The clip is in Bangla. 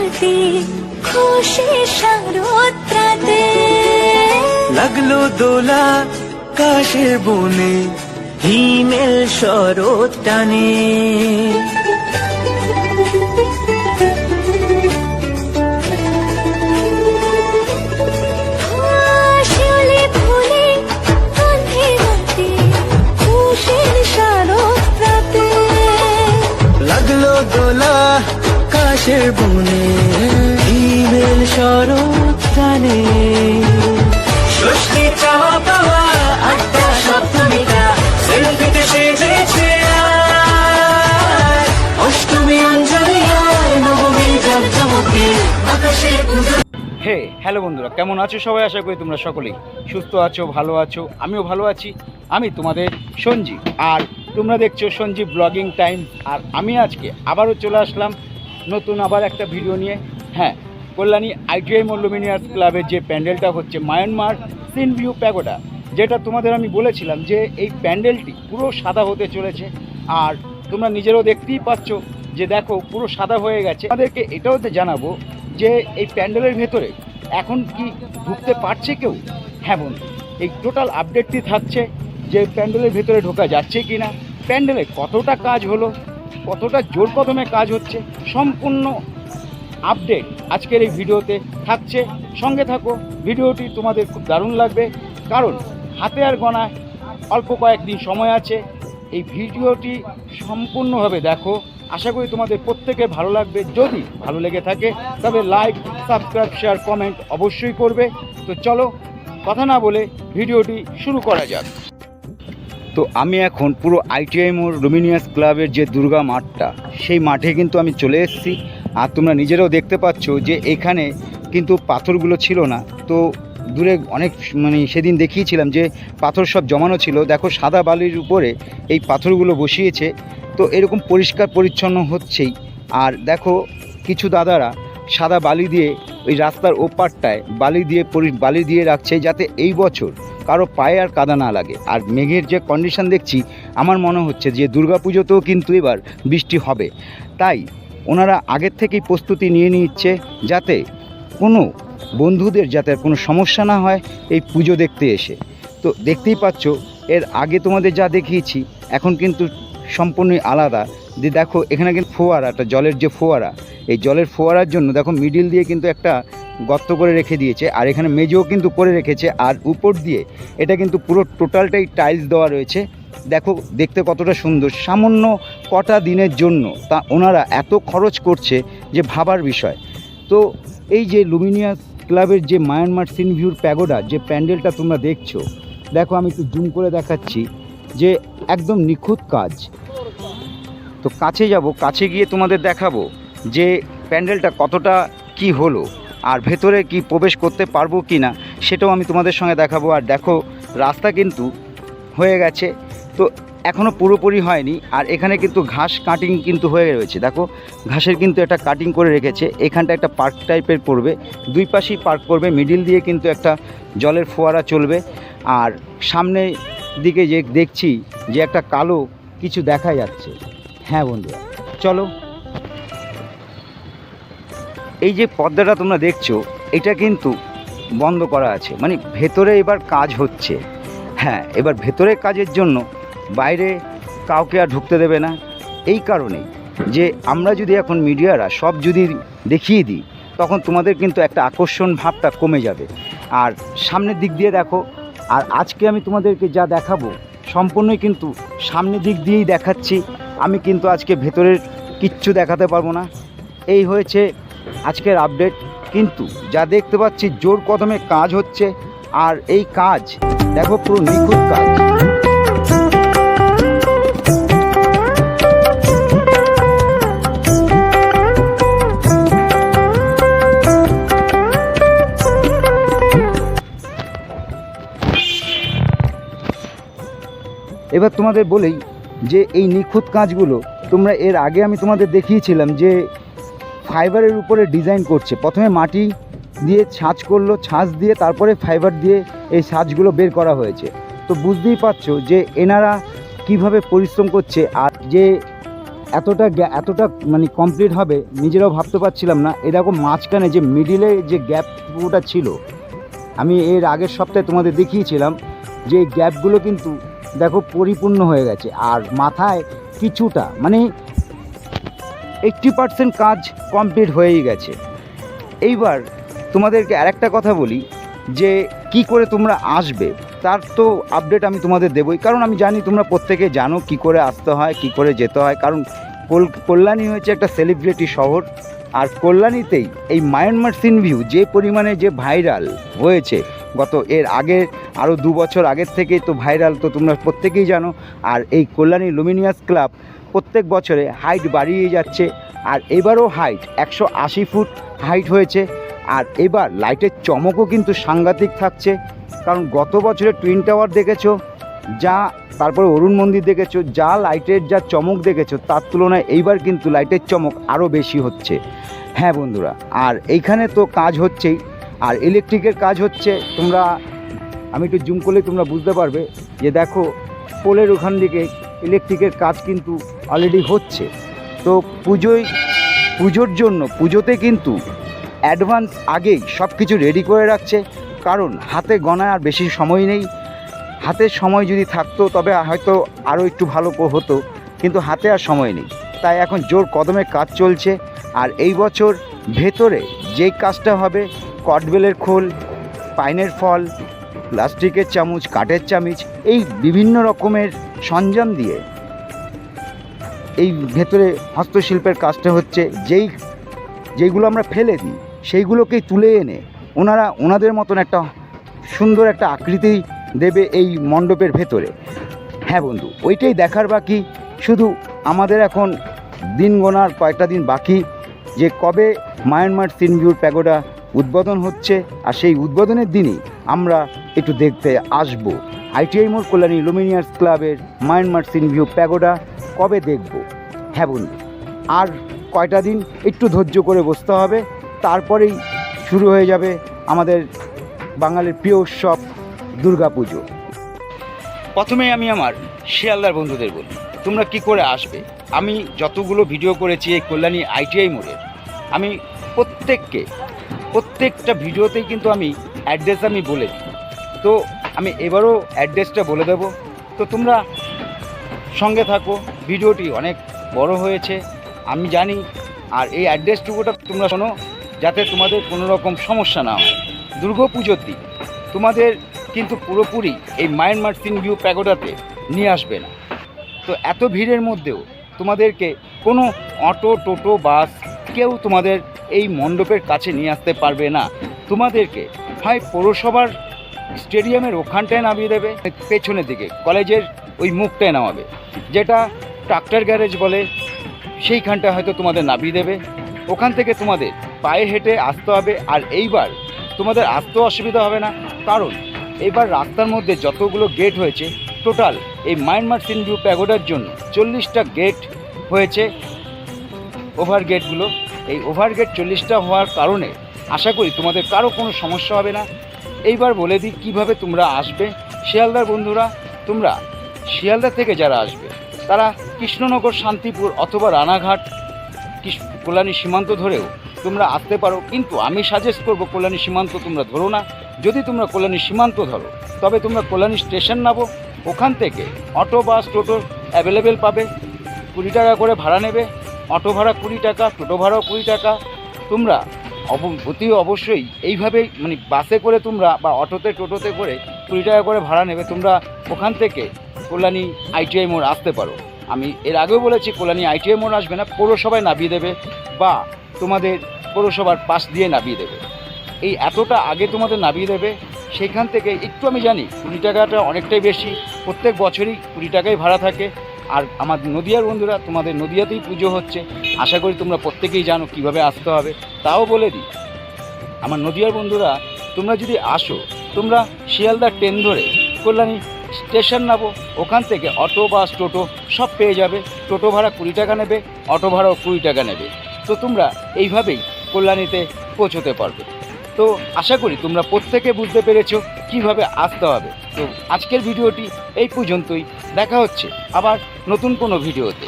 মাটি খুশি সারোত্রাতে। লাগল দোলা কাশে বনে হিমেল শরৎ টানে। কাশের বনে হিমেল শরৎ চাওয়া পাওয়া সপ্তমীটা সেলফিতে সেজেছে অষ্টমী অঞ্জলি নবমী জাকজমকে আকাশে পুজো। হে, হ্যালো বন্ধুরা, কেমন আছো সবাই? আশা করি তোমরা সকলেই সুস্থ আছো, ভালো আছো, আমিও ভালো আছি। আমি তোমাদের সঞ্জীব, আর তোমরা দেখছ সঞ্জীব ব্লগিং টাইম আর আমি আজকে আবারও চলে আসলাম নতুন আবার একটা ভিডিও নিয়ে। হ্যাঁ কল্যাণী আইটিআই মল্লুমিনিয়ার্স ক্লাবের যে প্যান্ডেলটা হচ্ছে মায়ানমার সিন ভিউ প্যাগোডা, যেটা তোমাদের আমি বলেছিলাম যে এই প্যান্ডেলটি পুরো সাদা হতে চলেছে। আর তোমরা নিজেরাও দেখতেই পাচ্ছ যে দেখো, পুরো সাদা হয়ে গেছে। আমাদেরকে এটাও তো জানাব যে এই প্যান্ডেলের ভেতরে এখন কি ঢুকতে পারছে কেউ? হ্যাঁ বন্ধু, এই টোটাল আপডেটটি থাকছে যে প্যান্ডেলের ভেতরে ঢোকা যাচ্ছে কি না প্যান্ডেলে কতটা কাজ হলো কতটা জোর কদমে কাজ হচ্ছে, সম্পূর্ণ আপডেট আজকের এই ভিডিওতে থাকছে। সঙ্গে থাকো, ভিডিওটি তোমাদের খুব দারুণ লাগবে, কারণ হাতে আর গণায় অল্প কয়েকদিন সময় আছে। এই ভিডিওটি সম্পূর্ণভাবে দেখো। আশা করি তোমাদের প্রত্যেকে ভালো লাগবে। যদি ভালো লেগে থাকে, তবে লাইক সাবস্ক্রাইব শেয়ার কমেন্ট অবশ্যই করবে। তো চলো, কথা না বলে ভিডিওটি শুরু করা যাক। তো আমি এখন পুরো আইটিআই মোড় লুমিনিয়াস ক্লাবের যে দুর্গা মাঠটা, সেই মাঠে কিন্তু আমি চলে এসেছি। আর তোমরা নিজেরাও দেখতে পাচ্ছ যে এখানে কিন্তু পাথরগুলো ছিল না। তো দূরে অনেক মানে সেদিন দেখিয়েছিলাম যে পাথর সব জমানো ছিল। দেখো সাদা বালির উপরে এই পাথরগুলো বসিয়েছে। তো এরকম পরিষ্কার পরিচ্ছন্ন হচ্ছেই। আর দেখো কিছু দাদারা সাদা বালি দিয়ে ওই রাস্তার ওপারটায় বালি দিয়ে বালি দিয়ে রাখছে যাতে এই বছর কারও পায়ে আর কাদা না লাগে। আর মেঘের যে কন্ডিশন দেখছি, আমার মনে হচ্ছে যে দুর্গাপুজোতেও কিন্তু এবার বৃষ্টি হবে। তাই ওনারা আগের থেকেই প্রস্তুতি নিয়ে নিচ্ছে যাতে কোনো বন্ধুদের যাতে কোনো সমস্যা না হয় এই পুজো দেখতে এসে। তো দেখতেই পাচ্ছ, এর আগে তোমাদের যা দেখিয়েছি, এখন কিন্তু সম্পূর্ণই আলাদা। যে দেখো, এখানে কিন্তু ফোয়ারাটা জলের যে ফোয়ারা, এই জলের ফোয়ারার জন্য দেখো মিডিল দিয়ে কিন্তু একটা গর্ত করে রেখে দিয়েছে, আর এখানে মেজও কিন্তু করে রেখেছে, আর উপর দিয়ে এটা কিন্তু পুরো টোটালটাই টাইলস দেওয়া রয়েছে। দেখো, দেখতে কতটা সুন্দর। সামান্য কটা দিনের জন্য তা ওনারা এত খরচ করছে যে ভাবার বিষয়। তো এই যে লুমিনিয়াস ক্লাবের যে মায়ানমার সিনভিউর প্যাগোডা, যে প্যান্ডেলটা তোমরা দেখছ, দেখো আমি একটু জুম করে দেখাচ্ছি যে একদম নিখুঁত কাজ। তো কাছে যাব, কাছে গিয়ে তোমাদের দেখাবো যে প্যান্ডেলটা কতটা কি হলো। আর ভেতরে কি প্রবেশ করতে পারব কি না, সেটাও আমি তোমাদের সঙ্গে দেখাবো। আর দেখো, রাস্তা কিন্তু হয়ে গেছে। তো এখনও পুরোপুরি হয়নি। আর এখানে কিন্তু ঘাস কাটিং কিন্তু হয়ে রয়েছে। দেখো, ঘাসের কিন্তু একটা কাটিং করে রেখেছে। এখানটা একটা পার্ক টাইপের পড়বে। দুই পাশেই পার্ক করবে মিডিল দিয়ে কিন্তু একটা জলের ফোয়ারা চলবে। আর সামনে দিকে যে দেখছি যে একটা কালো কিছু দেখা যাচ্ছে। হ্যাঁ বন্ধুরা, চলো এই যে পর্দাটা তোমরা দেখছ, এটা কিন্তু বন্ধ করা আছে। মানে ভেতরে এবার কাজ হচ্ছে। হ্যাঁ এবার ভেতরের কাজের জন্য বাইরে কাউকে আর ঢুকতে দেবে না। এই কারণেই যে আমরা যদি এখন মিডিয়ারা সব যদি দেখিয়ে দিই, তখন তোমাদের কিন্তু একটা আকর্ষণ ভাবটা কমে যাবে। আর সামনের দিক দিয়ে দেখো, আর আজকে আমি তোমাদেরকে যা দেখাবো, সম্পূর্ণই কিন্তু সামনের দিক দিয়েই দেখাচ্ছি। আমি কিন্তু আজকে ভেতরের কিচ্ছু দেখাতে পারব না। এই হয়েছে আজকের আপডেট কিন্তু যা দেখতে পাচ্ছি জোর কদমে কাজ হচ্ছে, আর এই কাজ, দেখো পুরো নিখুঁত কাজ। এবার তোমাদের বলেই যে এই নিখুঁত কাজগুলো তোমরা এর আগে আমি তোমাদের দেখিয়েছিলাম যে ফাইবারের উপরে ডিজাইন করছে। প্রথমে মাটি দিয়ে ছাঁচ করল, ছাঁচ দিয়ে তারপরে ফাইবার দিয়ে এই ছাঁচগুলো বের করা হয়েছে। তো বুঝতেই পারছ যে এনারা কীভাবে পরিশ্রম করছে আর যে এতটা এতটা মানে কমপ্লিট হবে, নিজেরাও ভাবতে পারছিলাম না। এরকম মাঝখানে যে মিডিলে যে গ্যাপটা ছিল, আমি এর আগের সপ্তাহে তোমাদের দেখিয়েছিলাম যে গ্যাপগুলো কিন্তু দেখো পরিপূর্ণ হয়ে গেছে। আর মাথায় কিছুটা মানে এইট্টি পার্সেন্ট কাজ কমপ্লিট হয়েই গেছে। এইবার তোমাদেরকে আরেকটা কথা বলি, যে কি করে তোমরা আসবে, তার তো আপডেট আমি তোমাদের দেবই। কারণ আমি জানি তোমরা প্রত্যেকে জানো কি করে আসতে হয়, কি করে যেতে হয়। কারণ কোল- কল্যাণী হয়েছে একটা সেলিব্রিটি শহর, আর কল্যাণীতেই এই মায়ানমার সিনভিউ যে পরিমাণে যে ভাইরাল হয়েছে, গত এর আগের আরও দু বছর আগের থেকেই তো ভাইরাল তো তোমরা প্রত্যেকেই জানো। আর এই কল্যাণী লুমিনিয়াস ক্লাব প্রত্যেক বছরে হাইট বাড়িয়ে যাচ্ছে। আর এবারও হাইট একশো আশি ফুট হাইট হয়েছে। আর এবার লাইটের চমকও কিন্তু সাংঘাতিক থাকছে। কারণ গত বছরে টুইন টাওয়ার দেখেছ, যা তারপরে অরুণ মন্দির দেখেছ, যা লাইটের যা চমক দেখেছ, তার তুলনায় এইবার কিন্তু লাইটের চমক আরও বেশি হচ্ছে। হ্যাঁ বন্ধুরা, আর এইখানে তো কাজ হচ্ছেই। আর ইলেকট্রিকের কাজ হচ্ছে, তোমরা আমি একটু জুম করলে তোমরা বুঝতে পারবে যে দেখো, পোলের ওখান দিকে ইলেকট্রিকের কাজ কিন্তু অলরেডি হচ্ছে। তো পুজোয়, পুজোর জন্য, পুজোতে কিন্তু অ্যাডভান্স আগেই সব কিছু রেডি করে রাখছে। কারণ হাতে গণায় আর বেশি সময় নেই। হাতের সময় যদি থাকতো, তবে হয়তো আরও একটু ভালো হতো, কিন্তু হাতে আর সময় নেই। তাই এখন জোর কদমে কাজ চলছে। আর এই বছর ভেতরে যেই কাজটা হবে কটবেলের খোল, পাইনের ফল প্লাস্টিকের চামচ, কাঠের চামচ, এই বিভিন্ন রকমের সরঞ্জাম দিয়ে এই ভেতরে হস্তশিল্পের কাজটা হচ্ছে। যেই, যেইগুলো আমরা ফেলে দিই, সেইগুলোকেই তুলে এনে ওনারা ওনাদের মতন একটা সুন্দর একটা আকৃতি দেবে এই মণ্ডপের ভেতরে। হ্যাঁ বন্ধু, ওইটাই দেখার বাকি। শুধু আমাদের এখন দিন গোনার কয়েকটা দিন বাকি। যে কবে মায়ানমার সিনভিউর প্যাগোডা উদ্বোধন হচ্ছে, আর সেই উদ্বোধনের দিনই আমরা একটু দেখতে আসব। আইটিআই মোড় কল্যাণী লুমিনিয়ার্স ক্লাবের মায়ানমার সিনভিউ প্যাগোডা কবে দেখব? হ্যাঁ বন্ধু, আর কয়টা দিন একটু ধৈর্য করে বসতে হবে, তারপরেই শুরু হয়ে যাবে আমাদের বাঙালির প্রিয় উৎসব দুর্গাপুজো। প্রথমে আমি আমার শিয়ালদার বন্ধুদের বলি, তোমরা কি করে আসবে? আমি যতগুলো ভিডিও করেছি এই কল্যাণী আইটিআই মোড়ের আমি প্রত্যেককে, প্রত্যেকটা ভিডিওতেই কিন্তু আমি অ্যাড্রেস আমি বলে তো আমি এবারও অ্যাড্রেসটা বলে দেবো। তো তোমরা সঙ্গে থাকো, ভিডিওটি অনেক বড় হয়েছে, আমি জানি। আর এই অ্যাড্রেসটুকুটা তোমরা শোনো, যাতে তোমাদের কোনো রকম সমস্যা না হয়। দুর্গা পুজোর দিন তোমাদের কিন্তু পুরোপুরি এই মায়ানমার সিন ভিউ প্যাগোডাতে নিয়ে আসবে না। তো এত ভিড়ের মধ্যেও তোমাদেরকে কোনো অটো, টোটো, বাস কেউ তোমাদের এই মণ্ডপের কাছে নিয়ে আসতে পারবে না। তোমাদেরকে হয় পৌরসভার স্টেডিয়ামের ওখানটায় নামিয়ে দেবে, পেছনের দিকে, কলেজের ওই মুখটায় নামাবে। যেটা ট্রাক্টর গ্যারেজ বলে, সেইখানটা হয়তো তোমাদের নামিয়ে দেবে। ওখান থেকে তোমাদের পায়ে হেঁটে আসতে হবে, আর এইবার তোমাদের আসতেও অসুবিধা হবে না। কারণ এইবার রাস্তার মধ্যে যতগুলো গেট হয়েছে টোটাল এই মায়ানমার সিন ভিউ প্যাগোডার জন্য চল্লিশটা গেট হয়েছে ওভার গেটগুলো এই ওভার গেট চল্লিশটা হওয়ার কারণে আশা করি তোমাদের কারও কোনো সমস্যা হবে না। এইবার বলে দিই কীভাবে তোমরা আসবে। শিয়ালদার বন্ধুরা, তোমরা শিয়ালদা থেকে যারা আসবে, তারা কৃষ্ণনগর, শান্তিপুর অথবা রানাঘাট কল্যাণী সীমান্ত ধরেও তোমরা আসতে পারো। কিন্তু আমি সাজেস্ট করব কল্যাণী সীমান্ত তোমরা ধরো না। যদি তোমরা কল্যাণী সীমান্ত ধরো, তবে তোমরা কল্যাণী স্টেশন নামো। ওখান থেকে অটো, বাস, টোটো অ্যাভেলেবেল পাবে। কুড়ি টাকা করে ভাড়া নেবে। অটো ভাড়া কুড়ি টাকা, টোটো ভাড়াও কুড়ি টাকা। তোমরা অতি অবশ্যই এইভাবেই মানে বাসে করে তোমরা বা অটোতে, টোটোতে করে কুড়ি টাকা করে ভাড়া নেবে, তোমরা ওখান থেকে কল্যাণী আইটিআই মোড় আসতে পারো। আমি এর আগেও বলেছি, কল্যাণী আইটিআই মোড় আসবে না, পৌরসভায় নামিয়ে দেবে বা তোমাদের পৌরসভার পাশ দিয়ে নামিয়ে দেবে। এই এতটা আগে তোমাদের নামিয়ে দেবে সেখান থেকে একটু আমি জানি, কুড়ি টাকাটা অনেকটাই বেশি, প্রত্যেক বছরই কুড়ি টাকাই ভাড়া থাকে। আর আমার নদিয়ার বন্ধুরা, তোমাদের নদিয়াতেই পুজো হচ্ছে। আশা করি তোমরা প্রত্যেকেই জানো কীভাবে আসতে হবে, তাও বলে দিই। আমার নদিয়ার বন্ধুরা, তোমরা যদি আসো, তোমরা শিয়ালদা ট্রেন ধরে কল্যাণী স্টেশন নামো, ওখান থেকে অটো, বাস, টোটো সব পেয়ে যাবে। টোটো ভাড়া কুড়ি টাকা নেবে, অটো ভাড়াও কুড়ি টাকা নেবে। তো তোমরা এইভাবেই কল্যাণীতে পৌঁছতে পারবে। তো আশা করি তোমরা প্রত্যেকে বুঝতে পেরেছ কীভাবে আসতে হবে। তো আজকের ভিডিওটি এই পর্যন্তই। দেখা হচ্ছে আবার নতুন কোনো ভিডিওতে।